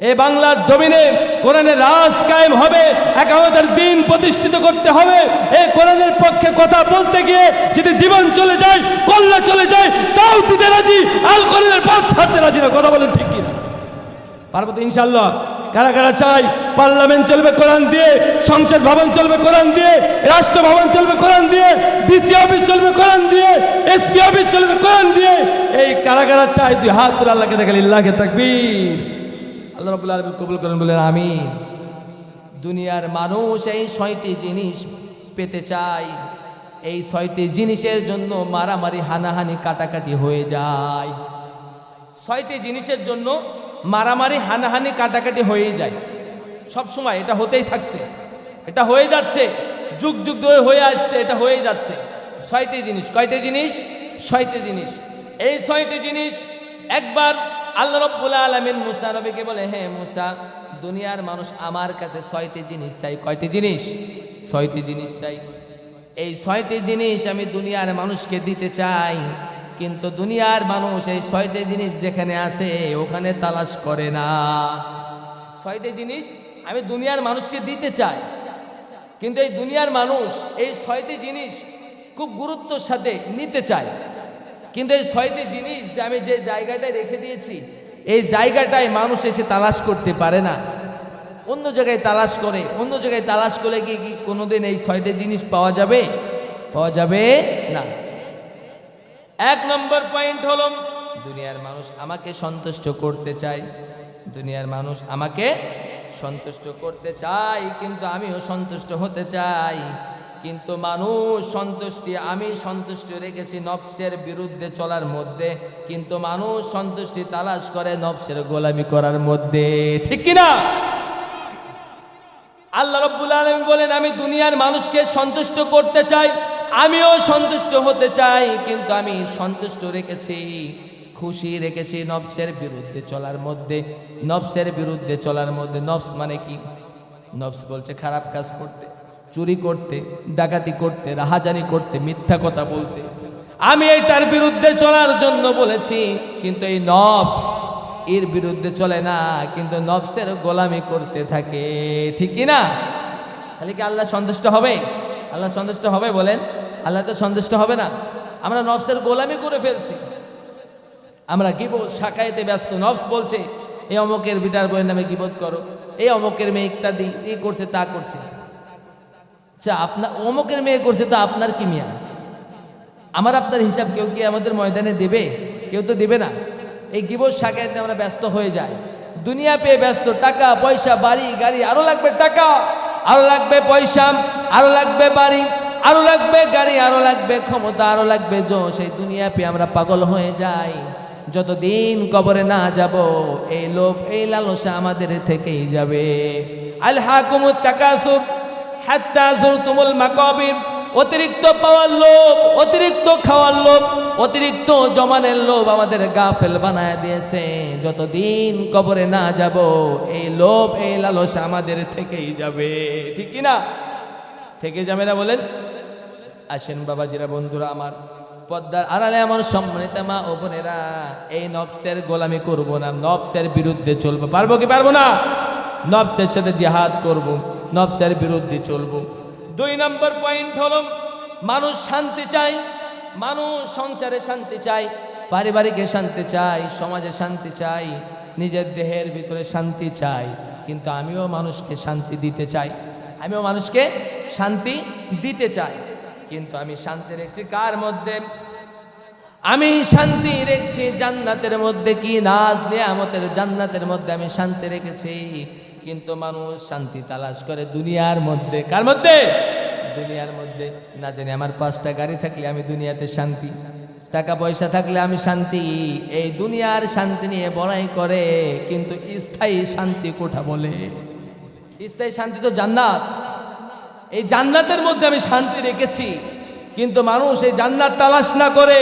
এই বাংলার জমিনে কোরআনের রাজ কায়েম হবে, একামতের দিন প্রতিষ্ঠিত করতে হবে। এই কোরআনের পক্ষে কথা বলতে গিয়ে যদি জীবন চলে যায়, কল্লা চলে যায়, তাও দিতে রাজি, আল কোরআনের পথ ছাড়তে রাজি না। কথা বলেন ঠিক কিনা? পারব তো ইনশাল্লাহ কারা কারা চাই পার্লামেন্ট চলবে কোরআন দিয়ে, সংসদ ভবন চলবে কোরআন দিয়ে, রাষ্ট্র ভবন চলবে কোরআন দিয়ে, ডিসি অফিস চলবে কোরআন দিয়ে, এসপি অফিস চলবে কোরআন দিয়ে। এই কারা কারা চাই দুই হাত তুলে আল্লাহকে দেখালি আল্লাহকে তাকবীর। আল্লাহ রাব্বুল আলামিন কবুল করেন বলেন আমিন। দুনিয়ার মানুষ এই ছয়টি জিনিস পেতে চায়। এই ছয়টি জিনিসের জন্য মারামারি, হানাহানি, কাটাকাটি হয়ে যায়। ছয়টি জিনিসের জন্য মারামারি, হানাহানি, কাটাকাটি হয়েই যায়। সব সময় এটা হতেই থাকছে, এটা হয়ে যাচ্ছে, যুগ যুগ ধরে হয়ে আসছে, এটা হয়েই যাচ্ছে। ছয়টি জিনিস, কয়টি জিনিস? ছয়টি জিনিস। এই ছয়টি জিনিস একবার আল্লাহ রব্বুল আলমিন মুসা নবীকে বলে হ্যাঁ মুসা, দুনিয়ার মানুষ আমার কাছে ছয়টি জিনিস চাই। কয়টি জিনিস? ছয়টি জিনিস চাই। এই ছয়টি জিনিস আমি দুনিয়ার মানুষকে দিতে চাই, কিন্তু দুনিয়ার মানুষ এই ছয়টি জিনিস যেখানে আছে ওখানে তালাশ করে না। ছয়টি জিনিস আমি দুনিয়ার মানুষকে দিতে চাই, কিন্তু এই দুনিয়ার মানুষ এই ছয়টি জিনিস খুব গুরুত্বর সাথে নিতে চায়। কিন্তু এই ছয়টি জিনিস যে আমি যে জায়গাটায় রেখে দিয়েছি, এই জায়গাটায় মানুষ এসে তালাশ করতে পারে না। অন্য জায়গায় তালাশ করে, অন্য জায়গায় তালাশ করে কি কি কোনোদিন এই ছয়টি জিনিস পাওয়া যাবে? পাওয়া যাবে না। এক নম্বর পয়েন্ট হলো, দুনিয়ার মানুষ আমাকে সন্তুষ্ট করতে চায়। দুনিয়ার মানুষ আমাকে সন্তুষ্ট করতে চায়, কিন্তু আমিও সন্তুষ্ট হতে চাই। কিন্তু মানুষ সন্তুষ্টি, আমি সন্তুষ্ট রেখেছি নফসের বিরুদ্ধে চলার মধ্যে, কিন্তু মানুষ সন্তুষ্টি তালাশ করে নফসের গোলামি করার মধ্যে। ঠিক কিনা আল্লাহ রব্বুল আলম বলেন, আমি দুনিয়ার মানুষকে সন্তুষ্ট করতে চাই, আমিও সন্তুষ্ট হতে চাই, কিন্তু আমি সন্তুষ্ট রেখেছি, খুশি রেখেছি নফসের বিরুদ্ধে চলার মধ্যে, নফসের বিরুদ্ধে চলার মধ্যে, নফস মানে কি? নফস বলছে খারাপ কাজ করতে। চুরি করতে, ডাকাতি করতে, রাহাজানি করতে, মিথ্যা কথা বলতে। আমি এই তার বিরুদ্ধে চলার জন্য বলেছি, কিন্তু এই নফস এর বিরুদ্ধে চলে না, কিন্তু নফসের গোলামি করতে থাকে। ঠিক না? তাহলে কি আল্লাহ সন্তুষ্ট হবে? আল্লাহ সন্তুষ্ট হবে বলেন? আল্লাহ তো সন্তুষ্ট হবে না। আমরা নফসের গোলামি করে ফেলছি। আমরা গিবোধ শাখাইতে ব্যস্ত, নফস বলছে, এই অমকের বিটার বইয়ের নামে গিবোধ করো। এই অমকের মেয়ে ইত্যাদি এই করছে, তা করছে। আচ্ছা আপনার অমুকের মেয়ে করছে তো আপনার কি মিয়া? আমার আপনার হিসাব কেউ কি আমাদের ময়দানে দেবে? কেউ তো দেবে না। এই গিবর শাখাতে আমরা ব্যস্ত হয়ে যাই। দুনিয়া পেয়ে ব্যস্ত, টাকা, পয়সা, বাড়ি, গাড়ি, আরও লাগবে টাকা, আরও লাগবে পয়সা, আরও লাগবে বাড়ি, আরও লাগবে গাড়ি, আরও লাগবে ক্ষমতা, আরও লাগবে জো সেই দুনিয়া পেয়ে আমরা পাগল হয়ে যাই। যতদিন কবরে না যাব, এই লোভ, এই লালসা আমাদের থেকেই যাবে। আল হাকুমুত তাকাসুর হাত্তা মাকাবির, অতিরিক্ত পাওয়ার লোভ, অতিরিক্ত খাওয়ার লোভ, অতিরিক্ত জমানের লোভ আমাদের গাফেল বানায় দিয়েছে। যতদিন কবরে না যাব, এই লোভ, এই লালসা আমাদের থেকেই যাবে। ঠিক কি না থেকে যাবে না বলেন? আসেন বাবাজিরা, বন্ধুরা আমার, পদ্মার আড়ালে আমার সম্মানিত মা ও বোনেরা, এই নফসের গোলামি করব না, নফসের বিরুদ্ধে চলবো। পারব কি পারব না? নফসের সাথে জিহাদ করব। নফসের বিরুদ্ধে চলবো। দুই নম্বর পয়েন্ট হলো, মানুষ শান্তি চাই মানুষ সংসারে শান্তি চাই পারিবারিকে শান্তি চাই সমাজে শান্তি চাই নিজের দেহের ভিতরে শান্তি চাই কিন্তু আমিও মানুষকে শান্তি দিতে চাই। আমিও মানুষকে শান্তি দিতে চাই। কিন্তু আমি শান্তি রেখেছি কার মধ্যে? আমি শান্তি রেখেছি জান্নাতের মধ্যে কি নাজ, নিয়ামতের জান্নাতের মধ্যে আমি শান্তি রেখেছি? কিন্তু মানুষ শান্তি তালাশ করে দুনিয়ার মধ্যে। কার মধ্যে? দুনিয়ার মধ্যে। না জানি, আমার পাঁচটা গাড়ি থাকলে আমি দুনিয়াতে শান্তি, টাকা পয়সা থাকলে আমি শান্তি, এই দুনিয়ার শান্তি নিয়ে বড়াই করে, কিন্তু স্থায়ী শান্তি কোঠা বলে? স্থায়ী শান্তি তো জান্নাত। এই জান্নাতের মধ্যে আমি শান্তি রেখেছি, কিন্তু মানুষ এই জান্নাত তালাশ না করে,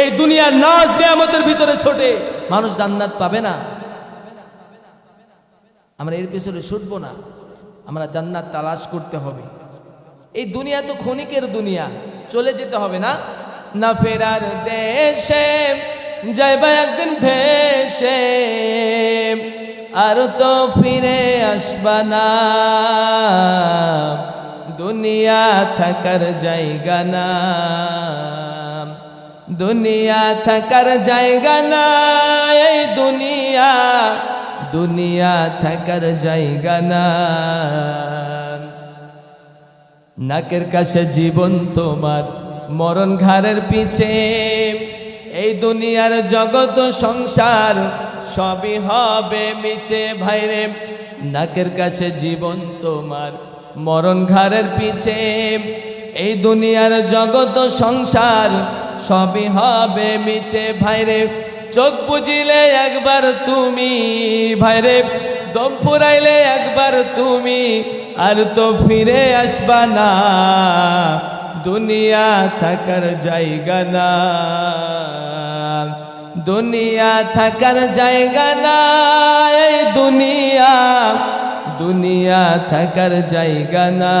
এই দুনিয়ার নাচ নেয়ামতের ভিতরে ছোটে। মানুষ জান্নাত পাবে না। আমরা এর পেছনে ছুটব না। আমরা জান্নাত তালাশ করতে হবে। এই দুনিয়া তো ক্ষণিকের দুনিয়া, চলে যেতে হবে না। না ফেরার দেশে যাইবা একদিন ভেসে, আর তো ফিরে আসবা না। দুনিয়া থাকার জায়গা না। দুনিয়া থাকার জায়গা না। এই দুনিয়া দুনিয়া থাকার জায়গা না। নাকের কাছে জীবন তোমার, মরণ ঘাড়ের পিছে। এই দুনিয়ার জগত সংসার সবই হবে মিছে ভাইরে। নাকের কাছে জীবন তোমার, মরণ ঘাড়ের পিছে। এই দুনিয়ার জগত সংসার সবই হবে মিছে ভাইরে। চোখ বুঝিলে একবার তুমি, ভাইরে, দম ফুরাইলে একবার তুমি, আর তো ফিরে আসবা না। দুনিয়া থাকার জায়গা না। দুনিয়া থাকার জায়গা না। এই দুনিয়া দুনিয়া থাকার জায়গা না।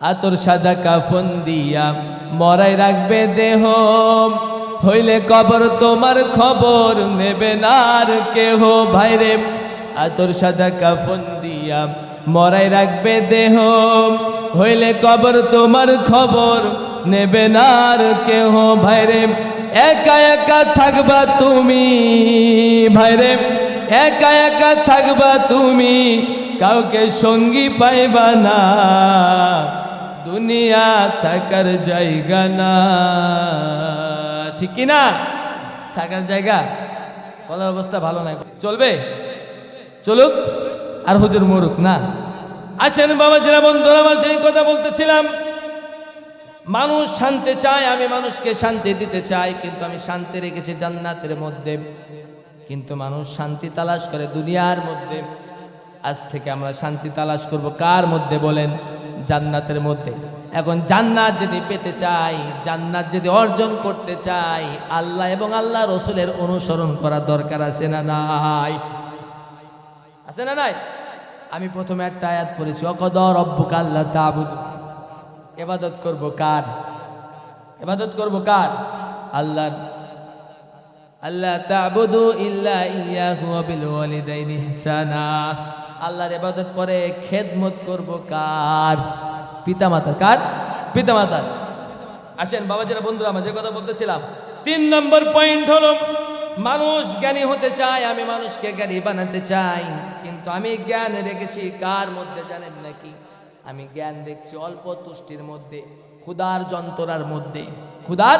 আতর সাদা কাফন দিয়া মরাই রাখবে দেহ। হইলে কবর তোমার খবর নেবে না কেহ। ভাইরে, আতর সাদা কাফন দিয়া মরাই রাখবে দেহ। হইলে কবর তোমার খবর নেবে না কেহ। ভাইরে, একা একা থাকবা তুমি। ভাইরে, একা একা থাকবা তুমি। কাউকে সঙ্গী পাইবা না। দুনিয়া থাকার জায়গা না। ঠিক না থাকার জায়গা? বলার অবস্থা ভালো নাই। চলবে? চলুক। আর হুজুর মরুক না। আসেন বাবা যারা বন্ধুরা, আমার যেই কথা বলতেছিলাম, মানুষ শান্তি চায়, আমি মানুষকে শান্তি দিতে চাই, কিন্তু আমি শান্তি রেখেছি জান্নাতের মধ্যে। কিন্তু মানুষ শান্তি তালাশ করে দুনিয়ার মধ্যে। আজ থেকে আমরা শান্তি তালাশ করব কার মধ্যে বলেন? জান্নাতের মধ্যে। এখন জান্নাত যদি পেতে চাই, জান্নাত যদি অর্জন করতে চাই, আল্লাহ এবং আল্লাহ রসুলের অনুসরণ করা দরকার আছে না নাই? আছে না নাই? আমি প্রথমে একটা আয়াত পড়েছি অকদর অব্বুক আল্লাহ তাবুদ এবাদত করব কার? এবাদত করব কার? আল্লাহ আল্লাহ তাবুদু ইল্লা ইয়াহু বিল ওয়ালিদাইনি ইহসানা। আল্লাহর ইবাদত পরে খেদমত করব কার? পিতা পিতামাতার কার? পিতামাতার। আসেন বাবাজিরা বন্ধুরা, আমার যে কথা বলতেছিলাম, তিন নম্বর পয়েন্ট হলো, মানুষ জ্ঞানী হতে চায়, আমি মানুষকে জ্ঞানী বানাতে চাই। কিন্তু আমি জ্ঞান রেখেছি, কার মধ্যে জানেন নাকি? আমি জ্ঞান দেখছি অল্প তুষ্টির মধ্যে, ক্ষুধার যন্ত্রণার মধ্যে। ক্ষুধার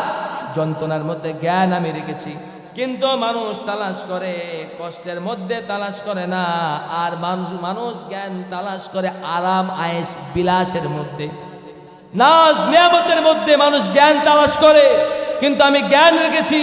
যন্ত্রণার মধ্যে জ্ঞান আমি রেখেছি। কিন্তু মানুষ তালাশ করে, কষ্টের মধ্যে তালাশ করে না, আর মানুষ মানুষ জ্ঞান তালাশ করে আরাম আয়েস বিলাসের মধ্যে। নাজ, নিয়ামতের মধ্যে মানুষ জ্ঞান তালাশ করে, কিন্তু আমি জ্ঞান রেখেছি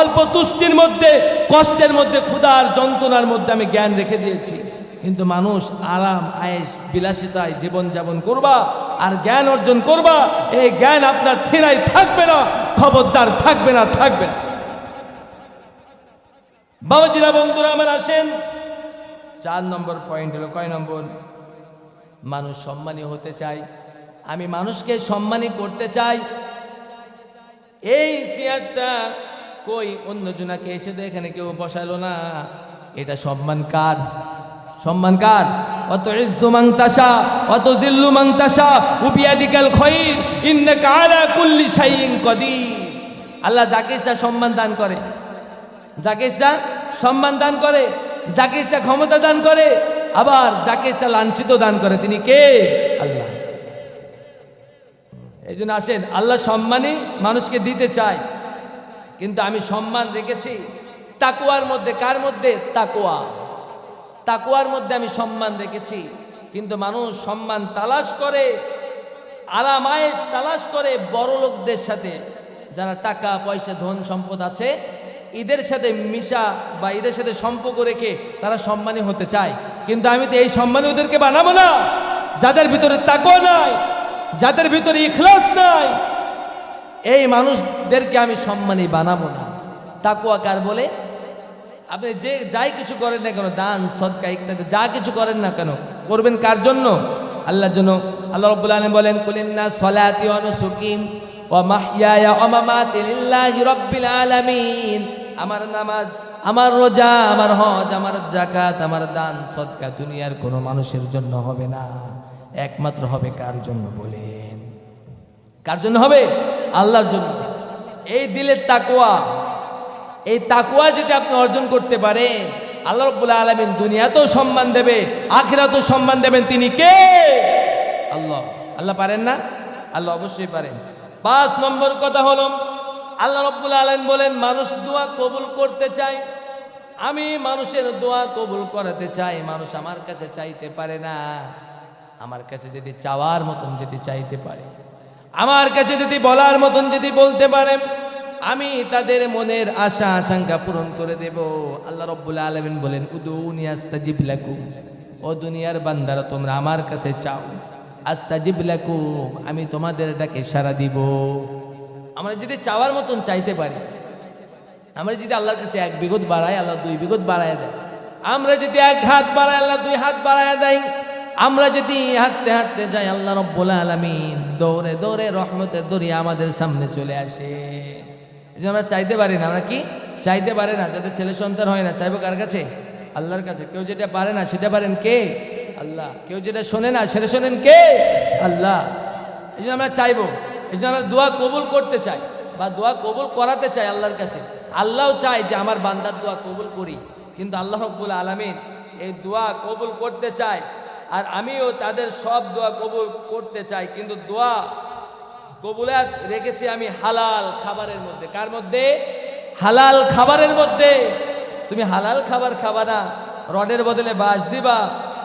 অল্প তুষ্টির মধ্যে, কষ্টের মধ্যে, ক্ষুধার যন্ত্রণার মধ্যে আমি জ্ঞান রেখে দিয়েছি। কিন্তু মানুষ আরাম আয়েস বিলাসিতায় জীবন যাপন করবা, আর জ্ঞান অর্জন করবা, এই জ্ঞান আপনার ছেঁড়াই থাকবে না, খবরদার থাকবে না থাকবে না। বাবাজিরা, বন্ধুরা, আমার আসেন। চার নম্বর পয়েন্ট হলো কয় নম্বর? মানুষ সম্মানী হতে চায়। আমি মানুষকে সম্মানী করতে চাই। এই চেয়ারটা কই? অন্য জনাকে এসে তো এখানে কেউ বসালো না। এটা সম্মান কার? সম্মান কার? অত ইজ্জু মাংতাসা অত জিল্লু মাংতাসা উবিয়াদিকাল খৈর, ইন্নাকা আলা কুল্লি শাইইন কদির। আল্লাহ যাকে সম্মান দান করে। যাকে ইচ্ছা সম্মান দান করে যাকে ইচ্ছা ক্ষমতা দান করে, আবার যাকে ইচ্ছা লাঞ্ছিত দান করে। তিনি কে? আল্লাহ। এই জন্য আসেন, আল্লাহ সম্মানই মানুষকে দিতে চায়। কিন্তু আমি সম্মান রেখেছি। তাকুয়ার মধ্যে কার মধ্যে? তাকুয়া তাকুয়ার মধ্যে আমি সম্মান রেখেছি। কিন্তু মানুষ সম্মান তালাশ করে আরামায় তালাশ করে বড় লোকদের সাথে, যারা টাকা, পয়সা, ধন, সম্পদ আছে ঈদের সাথে মিশা বা ঈদের সাথে সম্পর্ক রেখে তারা সম্মানী হতে চায়। কিন্তু আমি তো এই সম্মানী ওদেরকে বানাবো না। যাদের ভিতরে তাকও নাই, যাদের ভিতরে ইখলাস নাই, এই মানুষদেরকে আমি সম্মানী বানাবো না। তাকুয়া কার বলে? আপনি যে যাই কিছু করেন না কেন, দান, সদকা, ইত্যাদি, যা কিছু করেন না কেন, করবেন কার জন্য? আল্লাহর জন্য। আল্লাহ রব্বুল আলম বলেন কুলিন্না সলাতি অনুসুকিম ও মাহিয়া ও মামাতি রব্বিল আলামিন। আমার নামাজ, আমার রোজা, আমার হজ, আমার জাকাত আমার দান, সদকা দুনিয়ার কোনো মানুষের জন্য হবে না। একমাত্র হবে কার জন্য বলেন? কার জন্য হবে? আল্লাহর জন্য। এই দিলের তাকুয়া এই তাকুয়া যদি আপনি অর্জন করতে পারেন, আল্লাহ রব্বুল আলমিন দুনিয়াতেও সম্মান দেবে, আখিরাতেও সম্মান দেবেন। তিনি কে? আল্লাহ। আল্লাহ পারেন না? আল্লাহ অবশ্যই পারেন। পাঁচ নম্বর কথা হলো আল্লাহ রব্বুল আলম বলেন, মানুষ দোয়া কবুল করতে চায়। আমি মানুষের দোয়া কবুল করাতে চাই। মানুষ আমার কাছে চাইতে পারে না। আমার কাছে যদি চাওয়ার মতন যদি চাইতে পারে, আমার কাছে যদি বলার মতন যদি বলতে পারে, আমি তাদের মনের আশা, আশঙ্কা পূরণ করে দেব। আল্লাহ রব্বুল আলমিন বলেন, উদুনি আস্তাজিব লাকুম। ও দুনিয়ার বান্দারা, তোমরা আমার কাছে চাও। আস্তাজিব লাকুম, আমি তোমাদের ডাকে সারা দিব। আমরা যদি চাওয়ার মতন চাইতে পারি, আমরা যদি আল্লাহর কাছে এক বিগত বাড়াই আল্লাহ দুই বিগত বাড়ায় দেয়। আমরা যদি এক হাত বাড়াই আল্লাহ দুই হাত বাড়ায় দেয়। আমরা যদি হাঁটতে হাঁটতে যাই, আল্লাহ রব্বুল আলমিন দৌড়ে দৌড়ে রহমতের দড়িয়ে আমাদের সামনে চলে আসে। এই আমরা চাইতে পারি না, আমরা কি চাইতে পারে না? যাতে ছেলে সন্তান হয় না, চাইব কার কাছে? আল্লাহর কাছে। কেউ যেটা পারে না, সেটা পারেন কে? আল্লাহ। কেউ যেটা শোনে না, সেটা শোনেন কে? আল্লাহ। এই আমরা চাইব। এই জন্য আমরা দোয়া কবুল করতে চাই বা দোয়া কবুল করাতে চাই আল্লাহর কাছে। আল্লাহও চায় যে আমার বান্দার দোয়া কবুল করি। কিন্তু আল্লাহ রব্বুল আলমিন এই দোয়া কবুল করতে চায় আর আমিও তাদের সব দোয়া কবুল করতে চাই। কিন্তু দোয়া কবুলাত রেখেছি আমি হালাল খাবারের মধ্যে। কার মধ্যে? হালাল খাবারের মধ্যে। তুমি হালাল খাবার খাবা না, রডের বদলে বাঁশ দিবা।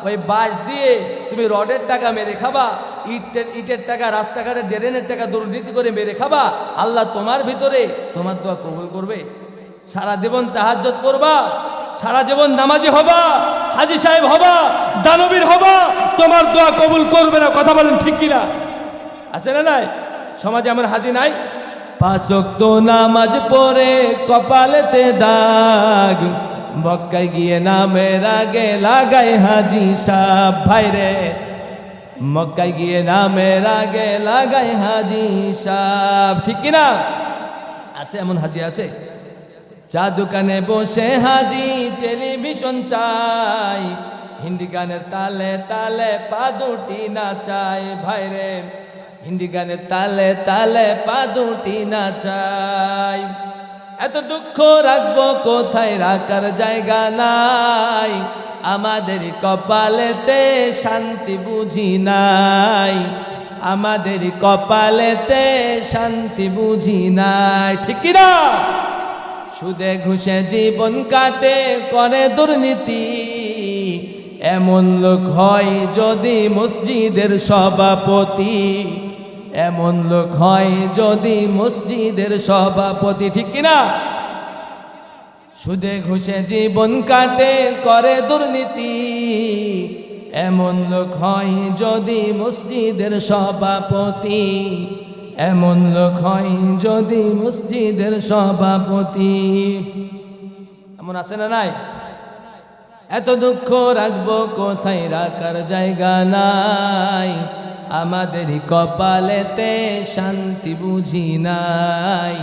ওই বাঁশ দিয়ে তুমি রডের টাকা মেরে খাবা। ইটের ইটের টাকা, রাস্তাঘাটে ড্রেনের টাকা দুর্নীতি করে মেরে খাবা। আল্লাহ তোমার ভিতরে তোমার দোয়া কবুল করবে। সারা জীবন তাহাজ্জত করবা, সারা জীবন নামাজি হবা, হাজি সাহেব হবা, দানবীর হবা, তোমার দোয়া কবুল করবে না, কথা বলেন ঠিক কিনা? আছে না নাই? সমাজে আমার হাজি নাই? পাঁচক তো নামাজ পড়ে কপালেতে দাগ বক্কায় গিয়ে নামের আগে লাগাই হাজি সাহ ভাইরে। মক্কায় গিয়ে নামের আগে লাগাই হাজি সাহ ঠিক কিনা? আছে এমন হাজি আছে? চা দোকানে বসে হাজি টেলিভিশন চাই। হিন্দি গানের তালে তালে পা দুটি নাচাই। ভাইরে হিন্দি গানের তালে তালে পা দুটি নাচাই। এত দুঃখ রাখব কোথায়? রাখার জায়গা নাই। আমাদের কপালেতে শান্তি বুঝি নাই। আমাদের কপালেতে শান্তি বুঝি নাই। ঠিক কিনা সুদে ঘুষে জীবন কাটে, করে দুর্নীতি। এমন লোক হয় যদি মসজিদের সভাপতি। এমন লোক হয় যদি মসজিদের সভাপতি, ঠিক কিনা সুদে ঘুষে জীবন কাটে, করে দুর্নীতি। এমন লোক হয় যদি মসজিদের সভাপতি। এমন লোক হয় যদি মসজিদের সভাপতি। এমন আছে না নাই? এত দুঃখ রাখব কোথায়? রাখার জায়গা নাই। আমাদেরই কপালেতে শান্তি বুঝি নাই।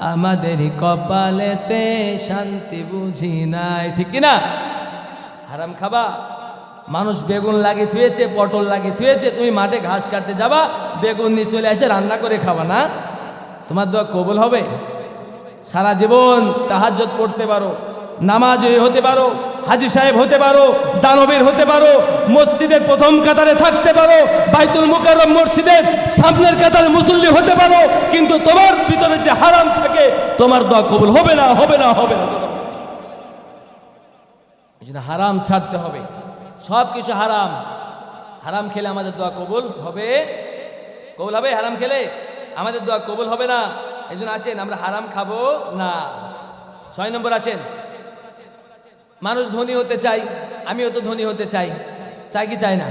আমাদেরই কপালেতে শান্তি বুঝি নাই, ঠিক না? হারাম খাবা। মানুষ বেগুন লাগিয়ে থুয়েছে, পটল লাগিয়ে থুয়েছে, তুমি মাঠে ঘাস কাটতে যাবা, বেগুন নিয়ে চলে এসে রান্না করে খাবা না? তোমার দোয়া কবল হবে? সারা জীবন তাহাজ্জত পড়তে পারো নামাজ হতে পারো হাজি সাহেব হতে পারো, দানবীর হতে পারো, মসজিদের প্রথম কাতারে থাকতে পারো, বাইতুল মুকাররম মসজিদের সামনের কাতারে মুসল্লি হতে পারো, কিন্তু তোমার ভিতরে যে হারাম থাকে, তোমার দোয়া কবুল হবে না হবে না হবে না। হারাম ছাড়তে হবে। সব কিছু হারাম। হারাম খেলে আমাদের দোয়া কবুল হবে। কবুল হবে? হারাম খেলে? আমাদের দোয়া কবুল হবে না। এই আসেন, আমরা হারাম খাব না। ছয় নম্বর আসেন। মানুষ ধনী হতে চাই, আমিও তো ধনী হতে চাই। চাই কি চাই না?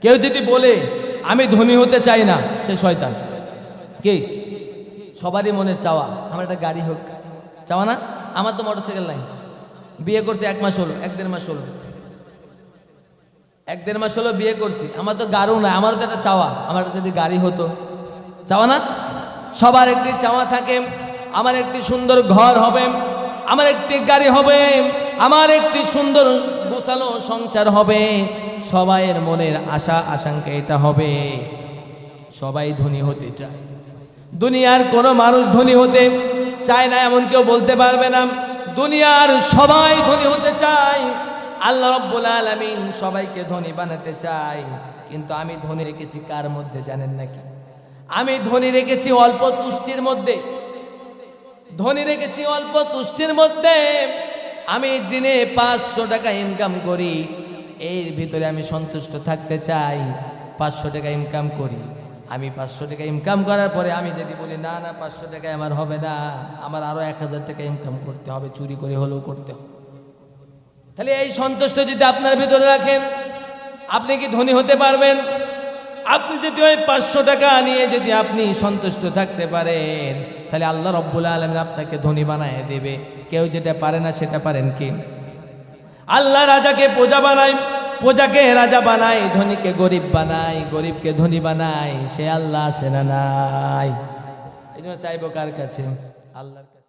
কেউ যদি বলে, আমি ধনী হতে চাই না সে শয়তান। কে? সবারই মনের চাওয়া। আমার একটা গাড়ি হোক। চাওয়া না? আমার তো মোটরসাইকেল নাই। বিয়ে করছে এক মাস হলো, এক দেড় মাস হলো। এক দেড় মাস হলো বিয়ে করছি। আমার তো গাড়িও নাই, আমারও তো একটা চাওয়া। আমার যদি গাড়ি হতো। চাওয়া না? সবার একটি চাওয়া থাকে। আমার একটি সুন্দর ঘর হবে। আমার একটি গাড়ি হবে, আমার একটি সুন্দর গোছানো সংসার হবে, সবাইয়ের মনের আশা আশঙ্কা এটা হবে। সবাই ধনী হতে চায়। দুনিয়ার কোনো মানুষ ধনী হতে চায় না, এমন কেউ বলতে পারবে না। দুনিয়ার সবাই ধনী হতে চায়। আল্লাহ রব্বুল আলামিন সবাইকে ধনী বানাতে চায়। কিন্তু আমি ধনী রেখেছি কার মধ্যে জানেন নাকি? আমি ধনী রেখেছি অল্প তুষ্টির মধ্যে। ধনী রেখেছি অল্প তুষ্টির মধ্যে। আমি দিনে পাঁচশো টাকা ইনকাম করি। এর ভিতরে আমি সন্তুষ্ট থাকতে চাই, পাঁচশো টাকা ইনকাম করি। আমি পাঁচশো টাকা ইনকাম করার পরে আমি যদি বলি, না না, পাঁচশো টাকায় আমার হবে না, আমার আরও এক হাজার টাকা ইনকাম করতে হবে, চুরি করে হলেও করতে হবে। তাহলে এই সন্তুষ্ট যদি আপনার ভিতরে রাখেন, আপনি কি ধনী হতে পারবেন? আপনি যদি ওই পাঁচশো টাকা নিয়ে যদি আপনি সন্তুষ্ট থাকতে পারেন তাহলে আল্লাহ রব্বুল আলমিন আপনাকে ধনী বানায় দেবে। কেউ যেটা পারে না সেটা পারেন কি? আল্লাহ রাজাকে প্রজা বানায়, প্রজাকে রাজা বানায়, ধনীকে গরিব বানায়, গরিবকে ধনী বানায়। সে আল্লাহ আছে না নাই? এই জন্য চাইব কার কাছে? আল্লাহর